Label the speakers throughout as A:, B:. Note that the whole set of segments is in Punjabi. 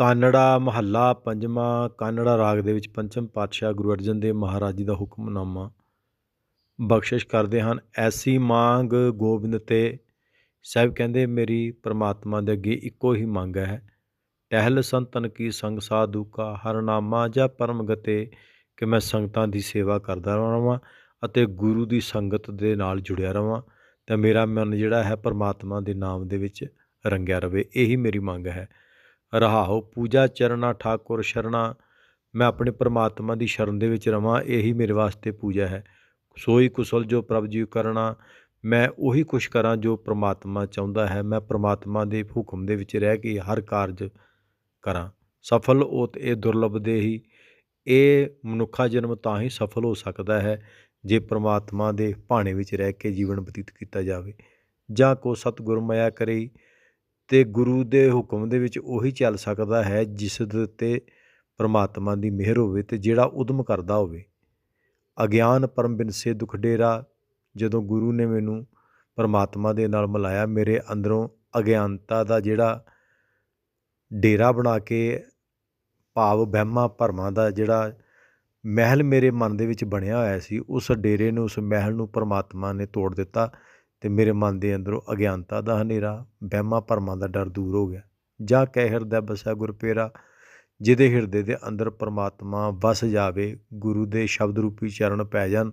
A: ਕਾਨੜਾ ਮਹੱਲਾ ਪੰਜਵਾਂ, ਕਾਨੜਾ ਰਾਗ ਦੇ ਵਿੱਚ ਪੰਚਮ ਪਾਤਸ਼ਾਹ ਗੁਰੂ ਅਰਜਨ ਦੇਵ ਮਹਾਰਾਜ ਜੀ ਦਾ ਹੁਕਮਨਾਮਾ। ਬਖਸ਼ਿਸ਼ ਕਰਦੇ ਹਨ, ਐਸੀ ਮੰਗ ਗੋਬਿੰਦ ਤੇ, ਸਾਹਿਬ ਕਹਿੰਦੇ ਮੇਰੀ ਪ੍ਰਮਾਤਮਾ ਦੇ ਅੱਗੇ ਇੱਕੋ ਹੀ ਮੰਗ ਹੈ। ਟਹਿਲ ਸੰਤਨ ਕੀ ਸੰਗ ਸਾਧੂ ਕਾ, ਹਰ ਜਾਂ ਪਰਮ ਗਤੇ, ਕਿ ਮੈਂ ਸੰਗਤਾਂ ਦੀ ਸੇਵਾ ਕਰਦਾ ਰਹਾਂ ਅਤੇ ਗੁਰੂ ਦੀ ਸੰਗਤ ਦੇ ਨਾਲ ਜੁੜਿਆ ਰਹਾਂ ਤਾਂ ਮੇਰਾ ਮਨ ਜਿਹੜਾ ਹੈ ਪਰਮਾਤਮਾ ਦੇ ਨਾਮ ਦੇ ਵਿੱਚ ਰੰਗਿਆ ਰਵੇ, ਇਹੀ ਮੇਰੀ ਮੰਗ ਹੈ। ਰਹਾਓ ਪੂਜਾ ਚਰਨਾ, ਠਾਕੁਰ ਸ਼ਰਣਾ ਮੈਂ ਆਪਣੇ ਪਰਮਾਤਮਾ ਦੀ ਸ਼ਰਨ ਦੇ ਵਿੱਚ ਰਵਾਂ, ਇਹੀ ਮੇਰੇ ਵਾਸਤੇ ਪੂਜਾ ਹੈ। ਸੋਈ ਕੁਸਲ ਜੋ ਪ੍ਰਭ ਜੀ ਕਰਨਾ ਮੈਂ ਉਹੀ ਕੁਛ ਕਰਾਂ ਜੋ ਪ੍ਰਮਾਤਮਾ ਚਾਹੁੰਦਾ ਹੈ। ਮੈਂ ਪ੍ਰਮਾਤਮਾ ਦੇ ਹੁਕਮ ਦੇ ਵਿੱਚ ਰਹਿ ਕੇ ਹਰ ਕਾਰਜ ਕਰਾਂ। ਸਫਲ ਹੋਤ ਇਹ ਦੁਰਲਭ ਦੇ ਹੀ ਇਹ ਮਨੁੱਖਾ ਜਨਮ ਤਾਂ ਹੀ ਸਫਲ ਹੋ ਸਕਦਾ ਹੈ, ਜੇ ਪ੍ਰਮਾਤਮਾ ਦੇ ਭਾਣੇ ਵਿੱਚ ਰਹਿ ਕੇ ਜੀਵਨ ਬਤੀਤ ਕੀਤਾ ਜਾਵੇ। ਜਾਂ ਕੋ ਸਤਿਗੁਰ ਮਾਇਆ ਕਰੇ ਅਤੇ ਗੁਰੂ ਦੇ ਹੁਕਮ ਦੇ ਵਿੱਚ ਉਹੀ ਚੱਲ ਸਕਦਾ ਹੈ ਜਿਸ ਦੇ ਉੱਤੇ ਪ੍ਰਮਾਤਮਾ ਦੀ ਮਿਹਰ ਹੋਵੇ ਅਤੇ ਜਿਹੜਾ ਉਦਮ ਕਰਦਾ ਹੋਵੇ। ਅਗਿਆਨ ਪਰਮ ਬਿਨਸੇ ਦੁਖ ਡੇਰਾ, ਜਦੋਂ ਗੁਰੂ ਨੇ ਮੈਨੂੰ ਪਰਮਾਤਮਾ ਦੇ ਨਾਲ ਮਿਲਾਇਆ, ਮੇਰੇ ਅੰਦਰੋਂ ਅਗਿਆਨਤਾ ਦਾ ਜਿਹੜਾ ਡੇਰਾ ਬਣਾ ਕੇ, ਭਾਵ ਵਹਿਮਾਂ ਭਰਮਾਂ ਦਾ ਜਿਹੜਾ ਮਹਿਲ ਮੇਰੇ ਮਨ ਦੇ ਵਿੱਚ ਬਣਿਆ ਹੋਇਆ ਸੀ, ਉਸ ਡੇਰੇ ਨੂੰ, ਉਸ ਮਹਿਲ ਨੂੰ ਪਰਮਾਤਮਾ ਨੇ ਤੋੜ ਦਿੱਤਾ। ਅਤੇ ਮੇਰੇ ਮਨ ਦੇ ਅੰਦਰੋਂ ਅਗਿਆਨਤਾ ਦਾ ਹਨੇਰਾ, ਵਹਿਮਾਂ ਭਰਮਾਂ ਦਾ ਡਰ ਦੂਰ ਹੋ ਗਿਆ। ਜਾਂ ਕਹਿ ਹਿਰਦੈ ਬਸੈ ਗੁਰ ਪੇਰਾ, ਜਿਹਦੇ ਹਿਰਦੇ ਦੇ ਅੰਦਰ ਪਰਮਾਤਮਾ ਵਸ ਜਾਵੇ, ਗੁਰੂ ਦੇ ਸ਼ਬਦ ਰੂਪੀ ਚਰਨ ਪੈ ਜਾਣ,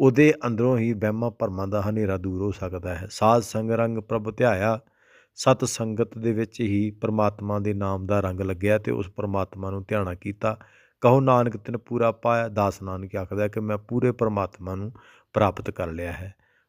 A: ਉਹਦੇ ਅੰਦਰੋਂ ਹੀ ਵਹਿਮਾਂ ਭਰਮਾਂ ਦਾ ਹਨੇਰਾ ਦੂਰ ਹੋ ਸਕਦਾ ਹੈ। ਸਾਧ ਸੰਗ ਰੰਗ ਪ੍ਰਭ ਧਿਆਇਆ, ਸਤ ਸੰਗਤ ਦੇ ਵਿੱਚ ਹੀ ਪਰਮਾਤਮਾ ਦੇ ਨਾਮ ਦਾ ਰੰਗ ਲੱਗਿਆ ਤੇ ਉਸ ਪਰਮਾਤਮਾ ਨੂੰ ਧਿਆਣਾ ਕੀਤਾ। ਕਹੋ ਨਾਨਕ ਤਿਨ ਪੂਰਾ ਪਾਇਆ, ਦਾਸ ਨਾਨਕ ਆਖਦਾ ਕਿ ਮੈਂ ਪੂਰੇ ਪਰਮਾਤਮਾ ਨੂੰ ਪ੍ਰਾਪਤ ਕਰ ਲਿਆ ਹੈ।